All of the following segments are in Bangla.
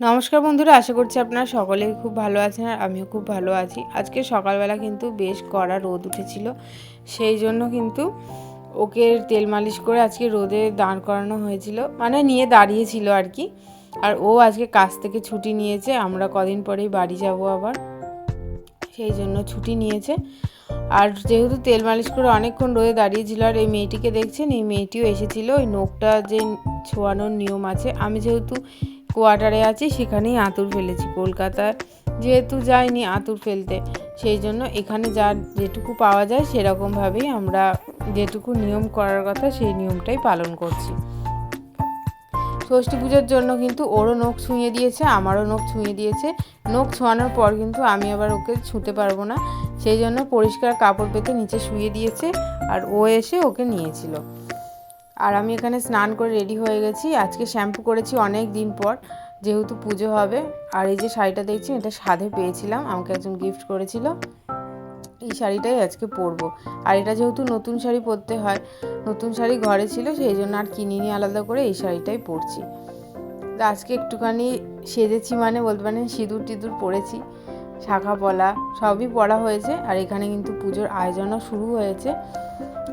নমস্কার বন্ধুরা, আশা করছি আপনারা সকলেই খুব ভালো আছেন আর আমিও খুব ভালো আছি। আজকে সকালবেলা কিন্তু বেশ কড়া রোদ উঠেছিল, সেই জন্য কিন্তু ওকে তেল মালিশ করে আজকে রোদে দাঁড় করানো হয়েছিল মানে নিয়ে দাঁড়িয়েছিল আর কি। আর ও আজকে কাজ থেকে ছুটি নিয়েছে, আমরা কদিন পরেই বাড়ি যাব আবার। সেই জন্য ছুটি নিয়েছে। আর যেহেতু তেল মালিশ করে অনেকক্ষণ রোদে দাঁড়িয়েছিল, আর এই মেয়েটিকে দেখছেন, এই মেয়েটিও এসেছিল, ওই নোখটা যে ছোঁয়ানোর নিয়ম আছে। আমি যেহেতু কোয়ার্টারে আছি, সেখানেই আঁতুর ফেলেছি। কলকাতায় যেহেতু যাইনি আঁতুর ফেলতে, সেই জন্য এখানে যা যেটুকু পাওয়া যায় সেরকমভাবেই আমরা যেটুকু নিয়ম করার কথা সেই নিয়মটাই পালন করছি। ষষ্ঠী পুজোর জন্য কিন্তু ওরও নখ ছুঁয়ে দিয়েছে, আমারও নখ ছুঁয়ে দিয়েছে। নখ ছোঁয়ানোর পর কিন্তু আমি আবার ওকে ছুঁতে পারব না। সেই জন্য পরিষ্কার কাপড় পেতে নিচে শুয়ে দিয়েছে আর ও এসে ওকে নিয়েছিল। আর আমি এখানে স্নান করে রেডি হয়ে গেছি। আজকে শ্যাম্পু করেছি অনেক দিন পর, যেহেতু পুজো হবে। আর এই যে শাড়িটা দেখছি এটা সাধে পেয়েছিলাম, আমাকে একজন গিফট করেছিল। এই শাড়িটাই আজকে পরবো। আর এটা যেহেতু নতুন শাড়ি পরতে হয়, নতুন শাড়ি ঘরে ছিল, সেই জন্য আর কিনিনি আলাদা করে, এই শাড়িটাই পরছি। তো আজকে একটুখানি সেজেছি মানে বলতে পারেন সিঁদুর টিঁদুর পরেছি, শাখা পলা সবই পরা হয়েছে। আর এখানে কিন্তু পুজোর আয়োজনও শুরু হয়েছে।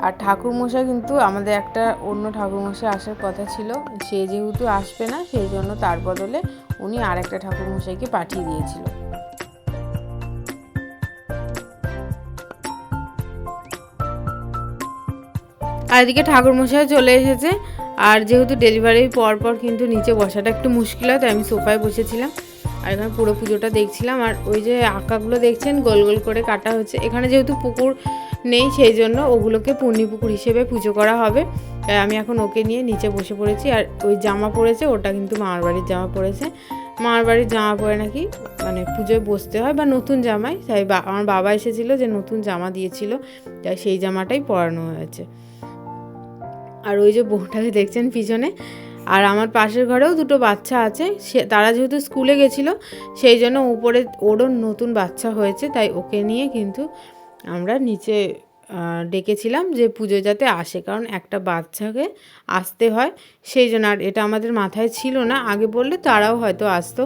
আর ঠাকুরমশাই কিন্তু আমাদের একটা অন্য ঠাকুরমশাই আসার কথা ছিল, সে যেহেতু আসবে না, সেই জন্য তার বদলে উনি আর একটা ঠাকুরমশাইকে পাঠিয়ে দিয়েছিল। আর এদিকে ঠাকুরমশাই চলে এসেছে, আর যেহেতু ডেলিভারির পর পর কিন্তু নিচে বসাটা একটু মুশকিল হয়, তাই আমি সোফায় বসেছিলাম। আর এখানে পুরো পুজোটা দেখছিলাম। আর ওই যে আঁকাগুলো দেখছেন, গোল গোল করে কাটা হচ্ছে। এখানে যেহেতু পুকুর নেই, সেই জন্য ওগুলোকে পূর্ণি পুকুর হিসেবে পুজো করা হবে। তাই আমি এখন ওকে নিয়ে নিচে বসে পড়েছি। আর ওই জামা পরেছে ওটা কিন্তু মামার বাড়ির জামা পরেছে মামার বাড়ির জামা পরে নাকি মানে পুজোয় বসতে হয় বা নতুন জামাই। তাই আমার বাবা এসেছিল যে নতুন জামা দিয়েছিল, তাই সেই জামাটাই পরানো হয়েছে। আর ওই যে বউটাকে দেখছেন পিছনে আর আমার পাশের ঘরেও দুটো বাচ্চা আছে। সে তারা যেহেতু স্কুলে গেছিল, সেই জন্য উপরে ওরও নতুন বাচ্চা হয়েছে, তাই ওকে নিয়ে কিন্তু আমরা নিচে ডেকেছিলাম যে পুজো যাতে আসে, কারণ একটা বাচ্চাকে আসতে হয়। সেই জন্য আর এটা আমাদের মাথায় ছিল না। আগে বললে তারাও হয়তো আসতো।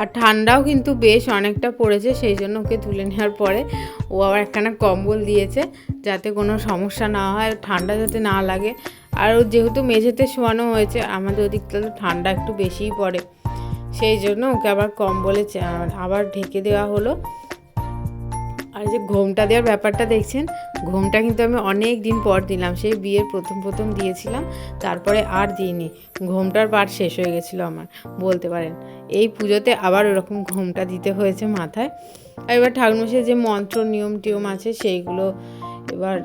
আর ঠান্ডাও কিন্তু বেশ অনেকটা পড়েছে, সেই জন্য ওকে তুলে নেওয়ার পরে ও আবার একখানা কম্বল দিয়েছে যাতে কোনো সমস্যা না হয়, ঠান্ডা যাতে না লাগে। আর ও যেহেতু মেঝেতে শোয়ানো হয়েছে, আমাদের ওদিকটা তো ঠান্ডা একটু বেশিই পড়ে। সেই জন্য ওকে আবার কম্বলে আবার ঢেকে দেওয়া হলো। আর যে ঘোমটা দেওয়ার ব্যাপারটা দেখছেন, ঘোমটা কিন্তু আমি অনেক দিন পর দিলাম, সেই বিয়ের প্রথম প্রথম দিয়েছিলাম, তারপরে আর দিইনি, ঘোমটার পাট শেষ হয়ে গেছিল আমার, বলতে পারেন। এই পুজোতে আবার ওরকম ঘোমটা দিতে হয়েছে মাথায়। আর এবার ঠাকুরমশাই যে মন্ত্র, নিয়ম টিয়ম আছে, সেইগুলো এবার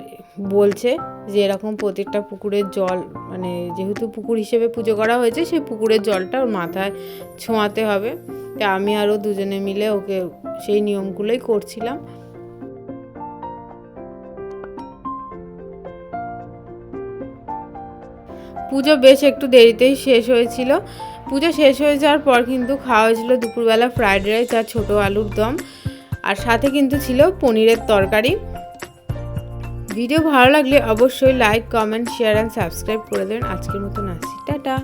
বলছে যে এরকম প্রত্যেকটা পুকুরের জল মানে যেহেতু পুকুর হিসেবে পুজো করা হয়েছে, সেই পুকুরের জলটা ওর মাথায় ছোঁয়াতে হবে। তা আমি আরও দুজনে মিলে ওকে সেই নিয়মগুলোই করছিলাম। পুজো বেশ একটু দেরিতেই শেষ হয়েছিল। পুজো শেষ হয়ে যাওয়ার পর কিন্তু খাওয়া হয়েছিল দুপুরবেলা ফ্রায়েড রাইস আর ছোটো আলুর দম। আর সাথে কিন্তু ছিল পনিরের তরকারি। ভিডিও ভালো লাগলে অবশ্যই like, comment share and subscribe করে দেবেন। আজকের মতন আসি টাটা।